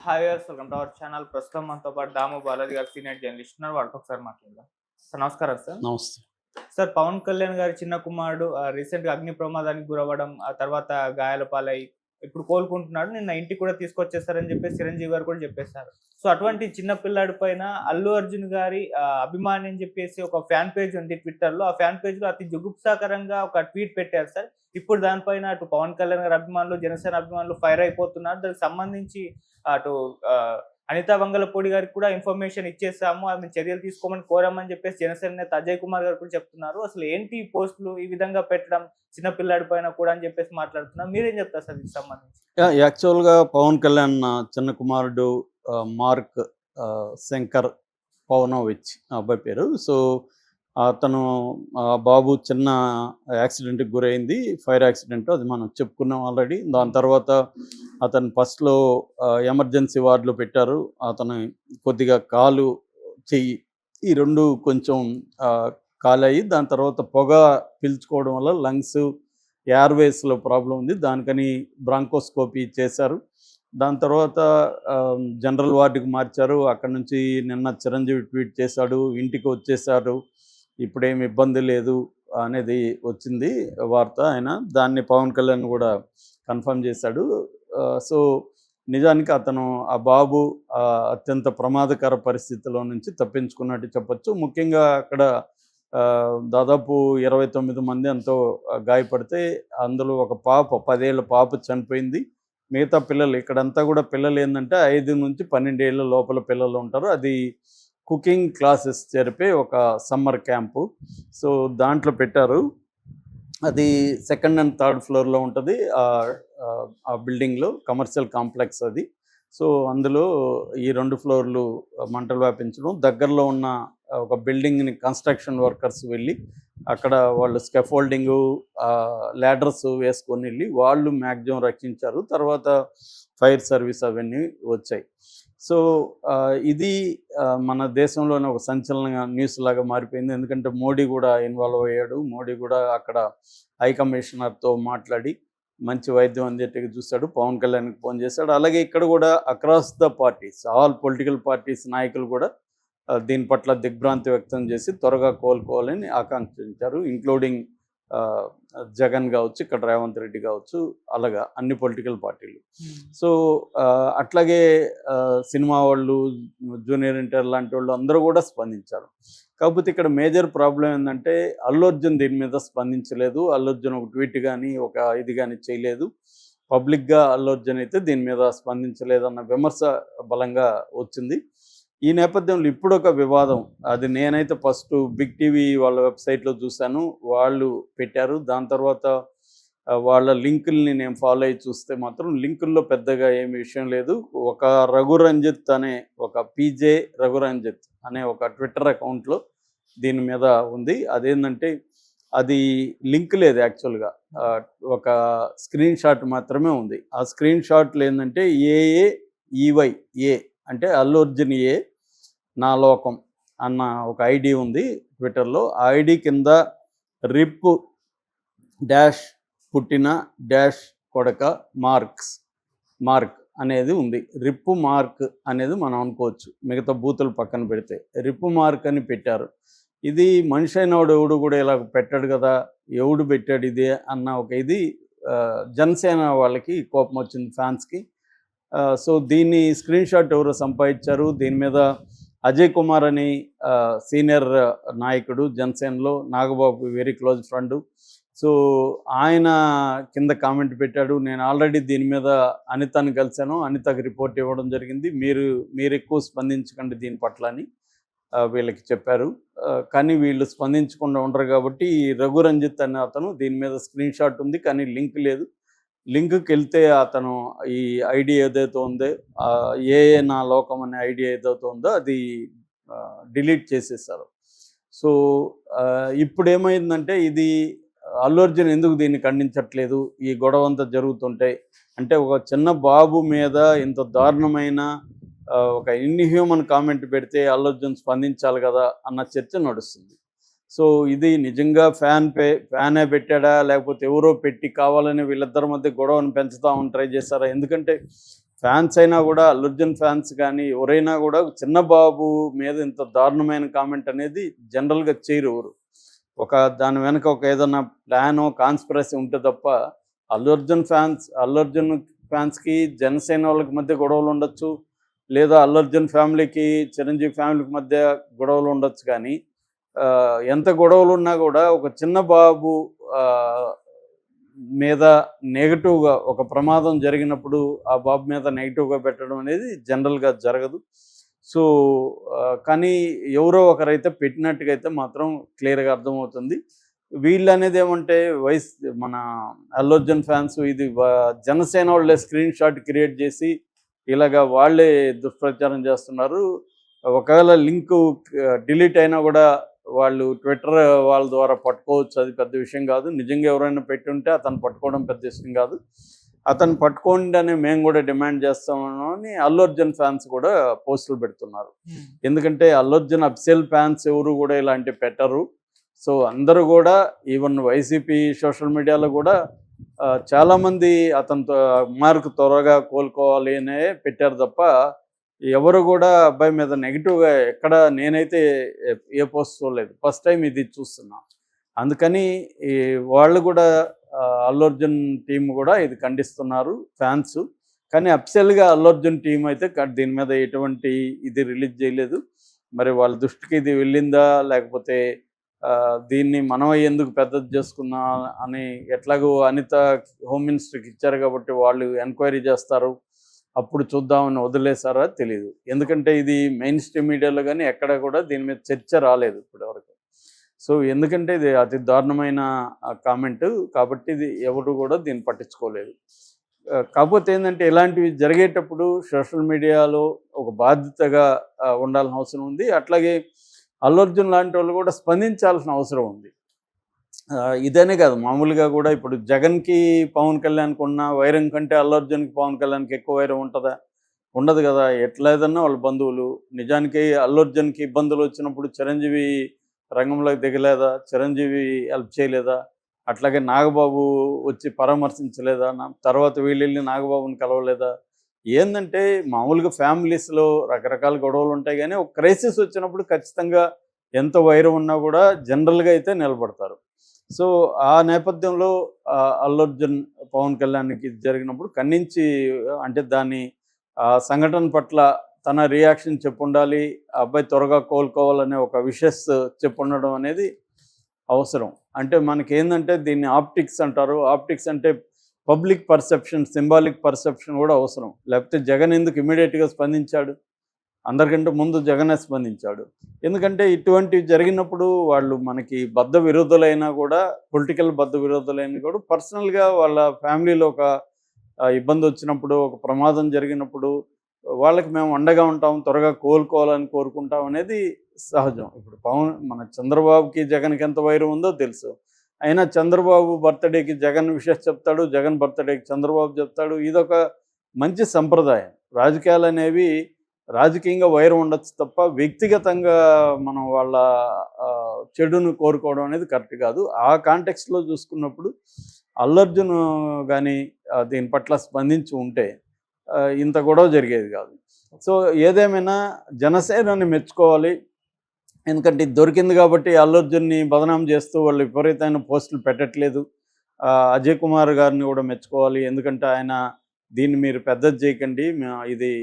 Hi welcome to our channel ప్రస్తుతం మనతో పాటు దాము బాలాజీ గారు సీనియర్ జర్నలిస్ట్ ఉన్నారు. వాళ్ళతో ఒకసారి మాట్లాడదాం. సార్ నమస్కారం సార్. నమస్తే. సార్ పవన్ కళ్యాణ్ గారి చిన్న కుమారుడు రీసెంట్గా అగ్ని ప్రమాదానికి గురవ్వడం ఆ తర్వాత గాయాల పాలై ఇప్పుడు కోలుకుంటున్నాడు నిన్న ఇంటికి కూడా తీసుకొచ్చేస్తారని చెప్పేసి చిరంజీవి గారు కూడా చెప్పేశారు. సో అటువంటి చిన్న పిల్లాడి పైన అల్లు అర్జున్ గారి అభిమాని అని చెప్పేసి ఒక ఫ్యాన్ పేజ్ ఉంది ట్విట్టర్లో. ఆ ఫ్యాన్ పేజ్లో అతి జుగుప్సాకరంగా ఒక ట్వీట్ పెట్టారు సార్. ఇప్పుడు దానిపైన అటు పవన్ కళ్యాణ్ గారి అభిమానులు జనసేన అభిమానులు ఫైర్ అయిపోతున్నారు. దానికి సంబంధించి అటు అనితా వంగలపూడి గారికి కూడా ఇన్ఫర్మేషన్ ఇచ్చేసాము. ఆమె చర్యలు తీసుకోమని కోరామని చెప్పేసి జనసేన నేత అజయ్ కుమార్ గారు కూడా చెప్తున్నారు. అసలు ఏంటి ఈ పోస్టులు ఈ విధంగా పెట్టడం? చిన్నపిల్లాడి పైన కూడా అని చెప్పేసి మాట్లాడుతున్నారు. మీరేం చెప్తారు సార్ దీనికి సంబంధించి? యాక్చువల్గా పవన్ కళ్యాణ్ చిన్న కుమారుడు మార్క్ శంకర్ పవనోవిచ్ అబ్బాయి పేరు. సో అతను ఆ బాబు చిన్న యాక్సిడెంట్కి గురైంది. ఫైర్ యాక్సిడెంట్ అది మనం చెప్పుకున్నాం ఆల్రెడీ. దాని తర్వాత అతను ఫస్ట్లో ఎమర్జెన్సీ వార్డులో పెట్టారు. అతను కొద్దిగా కాలు చెయ్యి ఈ రెండు కొంచెం కాలయ్యి దాని తర్వాత పొగ పీల్చుకోవడం వల్ల లంగ్స్ ఎయిర్వేస్లో ప్రాబ్లం ఉంది. దానికని బ్రాంకోస్కోపీ చేశారు. దాని తర్వాత జనరల్ వార్డుకి మార్చారు. అక్కడ నుంచి నిన్న చిరంజీవి ట్వీట్ చేశాడు. ఇంటికి వచ్చేసారు ఇప్పుడేమి ఇబ్బంది లేదు అనేది వచ్చింది వార్త ఆయన. దాన్ని పవన్ కళ్యాణ్ కూడా కన్ఫర్మ్ చేశాడు. సో నిజానికి అతను ఆ బాబు అత్యంత ప్రమాదకర పరిస్థితిలో నుంచి తప్పించుకున్నట్టు చెప్పొచ్చు. ముఖ్యంగా అక్కడ దాదాపు ఇరవై తొమ్మిది మంది ఎంతో గాయపడితే అందులో ఒక పాప పదేళ్ళ పాప చనిపోయింది. మిగతా పిల్లలు ఇక్కడంతా కూడా పిల్లలు ఏంటంటే ఐదు నుంచి పన్నెండేళ్ళ లోపల పిల్లలు ఉంటారు. అది కుకింగ్ క్లాసెస్ జరిపే ఒక సమ్మర్ క్యాంపు. సో దాంట్లో పెట్టారు. అది సెకండ్ అండ్ థర్డ్ ఫ్లోర్లో ఉంటుంది. ఆ- ఆ- బిల్డింగ్లో కమర్షియల్ కాంప్లెక్స్ అది. సో అందులో ఈ రెండు ఫ్లోర్లు మంటలు వ్యాపించడం. దగ్గరలో ఉన్న ఒక బిల్డింగ్ని కన్స్ట్రక్షన్ వర్కర్స్ వెళ్ళి అక్కడ వాళ్ళు స్కెఫోల్డింగు ల్యాడర్స్ వేసుకొని వెళ్ళి వాళ్ళు మ్యాక్సిమం రక్షించారు. తర్వాత ఫైర్ సర్వీస్ అవన్నీ వచ్చాయి. సో ఇది మన దేశంలోనే ఒక సంచలన న్యూస్ లాగా మారిపోయింది. ఎందుకంటే మోడీ కూడా ఇన్వాల్వ్ అయ్యాడు. మోడీ కూడా అక్కడ హై కమిషనర్తో మాట్లాడి మంచి వైద్యం అందేట్టుగా చూశాడు పవన్ కళ్యాణ్కి ఫోన్ చేశాడు. అలాగే ఇక్కడ కూడా across the parties all political parties నాయకులు కూడా దీని పట్ల దిగ్భ్రాంతి వ్యక్తం చేసి త్వరగా కోలుకోవాలని ఆకాంక్షించారు. ఇంక్లూడింగ్ జగన్ కావచ్చు ఇక్కడ రేవంత్ రెడ్డి కావచ్చు అలాగా అన్ని పొలిటికల్ పార్టీలు. సో ఆ, అట్లాగే సినిమా వాళ్ళు జూనియర్ ఇంటర్ లాంటి వాళ్ళు అందరూ కూడా స్పందించారు. కాకపోతే ఇక్కడ మేజర్ ప్రాబ్లం ఏంటంటే అల్లు అర్జున్ దీని మీద స్పందించలేదు. అల్లు అర్జున్ ఒక ట్వీట్ కానీ ఒక ఇది కానీ చేయలేదు. పబ్లిక్గా అల్లు అర్జున్ అయితే దీని మీద స్పందించలేదన్న విమర్శ బలంగా వచ్చింది. ఈ నేపథ్యంలో ఇప్పుడు ఒక వివాదం. అది నేనైతే ఫస్ట్ బిగ్ టీవీ వాళ్ళ వెబ్సైట్లో చూశాను. వాళ్ళు పెట్టారు. దాని తర్వాత వాళ్ళ లింకుల్ని నేను ఫాలో అయ్యి చూస్తే మాత్రం లింకుల్లో పెద్దగా ఏమి విషయం లేదు. ఒక రఘురంజిత్ అనే ఒక పీజే రఘురంజిత్ అనే ఒక ట్విట్టర్ అకౌంట్లో దీని మీద ఉంది. అదేంటంటే అది లింక్ లేదు యాక్చువల్గా. ఒక స్క్రీన్ షాట్ మాత్రమే ఉంది. ఆ స్క్రీన్ షాట్లు ఏంటంటే ఏఏఈవై ఏ అంటే అల్లు అర్జున్ ఏ నా లోకం అన్న ఒక ఐడి ఉంది ట్విట్టర్లో. ఆ ఐడి కింద రిప్ డాష్ పుట్టిన డాష్ కొడక మార్క్స్ మార్క్ అనేది ఉంది. రిప్పు మార్క్ అనేది మనం అనుకోవచ్చు. మిగతా బూతులు పక్కన పెడితే. రిప్పు మార్క్ అని పెట్టారు. ఇది మనిషి అయినవాడు ఎవడు కూడా ఇలా పెట్టాడు కదా ఎవడు పెట్టాడు ఇది అన్న ఒక ఇది జనసేన వాళ్ళకి కోపం వచ్చింది ఫ్యాన్స్కి. సో దీన్ని స్క్రీన్ షాట్ ఎవరో సంపాదించారు? దీని మీద అజయ్ కుమార్ అని సీనియర్ నాయకుడు జనసేనలో Nagababu very close friend so ఆయన కింద కామెంట్ పెట్టాడు. నేను ఆల్రెడీ దీని మీద అనితని కలిశాను. అనితకు రిపోర్ట్ ఇవ్వడం జరిగింది. మీరు మీరు ఎక్కువ స్పందించకండి దీని పట్ల అని వీళ్ళకి చెప్పారు. కానీ వీళ్ళు స్పందించకుండా ఉండరు కాబట్టి రఘురంజిత్ అనే అతను దీని మీద స్క్రీన్ షాట్ ఉంది. కానీ లింక్ లేదు. లింక్కి వెళ్తే అతను ఈ ఐడి ఏదైతే ఉందో ఏ ఏ నా లోకం అనే ఐడి ఏదైతే ఉందో అది డిలీట్ చేసేసారు సో ఇప్పుడు ఏమైందంటే ఇది అల్లు అర్జున్ ఎందుకు దీన్ని ఖండించట్లేదు? ఈ గొడవ అంతా జరుగుతుంటే అంటే ఒక చిన్న బాబు మీద ఇంత దారుణమైన ఒక ఇన్హ్యూమన్ కామెంట్ పెడితే అల్లు అర్జున్ స్పందించాలి కదా అన్న చర్చ నడుస్తుంది. సో ఇది నిజంగా ఫ్యాన్ పే ఫ్యానే పెట్టాడా? లేకపోతే ఎవరో పెట్టి కావాలని వీళ్ళిద్దరి మధ్య గొడవను పెంచుతామని ట్రై చేస్తారా? ఎందుకంటే ఫ్యాన్స్ అయినా కూడా అల్లుర్జున్ ఫ్యాన్స్ కానీ ఎవరైనా కూడా చిన్న బాబు మీద ఇంత దారుణమైన కామెంట్ అనేది జనరల్గా చేయరు ఎవరు. ఒక దాని వెనక ఒక ఏదైనా ప్లాన్ కాన్స్పిరసీ ఉంటే తప్ప అల్లు అర్జున్ ఫ్యాన్స్ అల్లు అర్జున్ ఫ్యాన్స్కి జనసేన వాళ్ళకి మధ్య గొడవలు ఉండొచ్చు. లేదా అల్లు అర్జున్ ఫ్యామిలీకి చిరంజీవి ఫ్యామిలీకి మధ్య గొడవలు ఉండొచ్చు కానీ ఎంత గొడవలు ఉన్నా కూడా ఒక చిన్న బాబు మీద నెగటివ్గా ఒక ప్రమాదం జరిగినప్పుడు ఆ బాబు మీద నెగిటివ్గా పెట్టడం అనేది జనరల్గా జరగదు. సో కానీ ఎవరో ఒకరైతే పెట్టినట్టుగా అయితే మాత్రం క్లియర్గా అర్థమవుతుంది. వీళ్ళు అనేది ఏమంటే వైస్ మన అల్లు ఫ్యాన్స్ ఇది జనసేన వాళ్ళే స్క్రీన్ షాట్ క్రియేట్ చేసి ఇలాగా వాళ్ళే దుష్ప్రచారం చేస్తున్నారు. ఒకవేళ లింక్ డిలీట్ అయినా కూడా వాళ్ళు ట్విట్టర్ వాళ్ళ ద్వారా పట్టుకోవచ్చు అది పెద్ద విషయం కాదు. నిజంగా ఎవరైనా పెట్టుంటే అతను పట్టుకోవడం పెద్ద విషయం కాదు. అతను పట్టుకోండి అని మేము కూడా డిమాండ్ చేస్తామని అని అల్లు అర్జున్ ఫ్యాన్స్ కూడా పోస్టులు పెడుతున్నారు. ఎందుకంటే అల్లు అర్జున్ అఫ్సెల్ ఫ్యాన్స్ ఎవరు కూడా ఇలాంటి పెట్టరు. సో అందరూ కూడా ఈవెన్ వైసీపీ సోషల్ మీడియాలో కూడా చాలామంది అతనితో మార్క్ త్వరగా కోలుకోవాలి అనే పెట్టారు తప్ప ఎవరు కూడా అబ్బాయి మీద నెగిటివ్గా ఎక్కడ నేనైతే ఏ- ఏ పోస్ట్ చూడలేదు. ఫస్ట్ టైం ఇది చూస్తున్నా. అందుకని ఈ వాళ్ళు కూడా అల్లు అర్జున్ టీం కూడా ఇది ఖండిస్తున్నారు ఫ్యాన్స్ కానీ అప్సెల్గా అల్లు అర్జున్ టీం అయితే దీని మీద ఎటువంటి ఇది రిలీజ్ చేయలేదు. మరి వాళ్ళ దృష్టికి ఇది వెళ్ళిందా? లేకపోతే దీన్ని మనం ఎందుకు పెద్దది చేసుకున్నా అని ఎట్లాగో అనిత హోమ్ మినిస్టర్కి ఇచ్చారు కాబట్టి వాళ్ళు ఎంక్వైరీ చేస్తారు. అప్పుడు చూద్దామని వదిలేసారా తెలియదు ఎందుకంటే ఇది మెయిన్ స్ట్రీమ్ మీడియాలో కానీ ఎక్కడ కూడా దీని మీద చర్చ రాలేదు ఇప్పటివరకు. సో ఎందుకంటే ఇది అతి దారుణమైన కామెంట్ కాబట్టి ఇది ఎవరు కూడా దీన్ని పట్టించుకోలేదు. కాకపోతే ఏంటంటే ఇలాంటివి జరిగేటప్పుడు సోషల్ మీడియాలో ఒక బాధ్యతగా ఉండాల్సిన అవసరం ఉంది. అట్లాగే అల్లు అర్జున్ లాంటి వాళ్ళు కూడా స్పందించాల్సిన అవసరం ఉంది. ఇదనే కాదు. మామూలుగా కూడా ఇప్పుడు జగన్కి పవన్ కళ్యాణ్కి ఉన్న వైరం కంటే అల్లు అర్జున్కి పవన్ కళ్యాణ్కి ఎక్కువ వైరం ఉంటుందా? ఉండదు కదా. ఎట్లేదన్నా వాళ్ళ బంధువులు. నిజానికి అల్లర్జున్కి ఇబ్బందులు వచ్చినప్పుడు చిరంజీవి రంగంలోకి దిగలేదా? చిరంజీవి హెల్ప్ చేయలేదా? అట్లాగే నాగబాబు వచ్చి పరామర్శించలేదా? నా- తర్వాత వీళ్ళెళ్ళి నాగబాబుని కలవలేదా? ఏంటంటే మామూలుగా ఫ్యామిలీస్లో రకరకాల గొడవలు ఉంటాయి కానీ ఒక క్రైసిస్ వచ్చినప్పుడు ఖచ్చితంగా ఎంత వైరం ఉన్నా కూడా జనరల్గా అయితే నిలబడతారు. సో ఆ నేపథ్యంలో అల్లు అర్జున్ పవన్ కళ్యాణ్కి జరిగినప్పుడు ఖండించి అంటే దాన్ని ఆ సంఘటన పట్ల తన రియాక్షన్ చెప్పుండాలి ఆ అబ్బాయి త్వరగా కోలుకోవాలనే ఒక విషెస్ చెప్పుండడం అనేది అవసరం. అంటే మనకి ఏంటంటే దీన్ని ఆప్టిక్స్ అంటారు. ఆప్టిక్స్ అంటే పబ్లిక్ పర్సెప్షన్ సింబాలిక్ పర్సెప్షన్ కూడా అవసరం. లేకపోతే జగన్ ఎందుకు ఇమీడియట్గా స్పందించాడు? అందరికంటే ముందు జగనే స్పందించాడు. ఎందుకంటే ఇటువంటివి జరిగినప్పుడు వాళ్ళు మనకి బద్ధ విరోధులైనా కూడా పొలిటికల్ బద్ధ విరోధులైనా కూడా పర్సనల్గా వాళ్ళ ఫ్యామిలీలో ఒక ఇబ్బంది వచ్చినప్పుడు ఒక ప్రమాదం జరిగినప్పుడు వాళ్ళకి మేము అండగా ఉంటాం త్వరగా కోలుకోవాలని కోరుకుంటాం అనేది సహజం. ఇప్పుడు పవన్ మన చంద్రబాబుకి జగన్కి ఎంత వైరం ఉందో తెలుసు. అయినా చంద్రబాబు బర్త్డేకి జగన్ విషయం చెప్తాడు జగన్ బర్త్డేకి చంద్రబాబు చెప్తాడు ఇదొక మంచి సంప్రదాయం. రాజకీయాలు అనేవి రాజకీయంగా వైరం ఉండొచ్చు తప్ప వ్యక్తిగతంగా మనం వాళ్ళ ఆ, చెడును కోరుకోవడం అనేది కరెక్ట్ కాదు. ఆ కాంటెక్స్లో చూసుకున్నప్పుడు అల్లర్జున్ కానీ దీని పట్ల స్పందించి ఉంటే ఇంత గొడవ జరిగేది కాదు. సో ఏదేమైనా జనసేనని మెచ్చుకోవాలి. ఎందుకంటే ఇది దొరికింది కాబట్టి అల్లర్జున్ని బదనాం చేస్తూ వాళ్ళు విపరీతమైన పోస్టులు పెట్టట్లేదు. అజయ్ కుమార్ గారిని కూడా మెచ్చుకోవాలి. ఎందుకంటే ఆయన దీన్ని మీరు పెద్దది చేయకండి. ఇది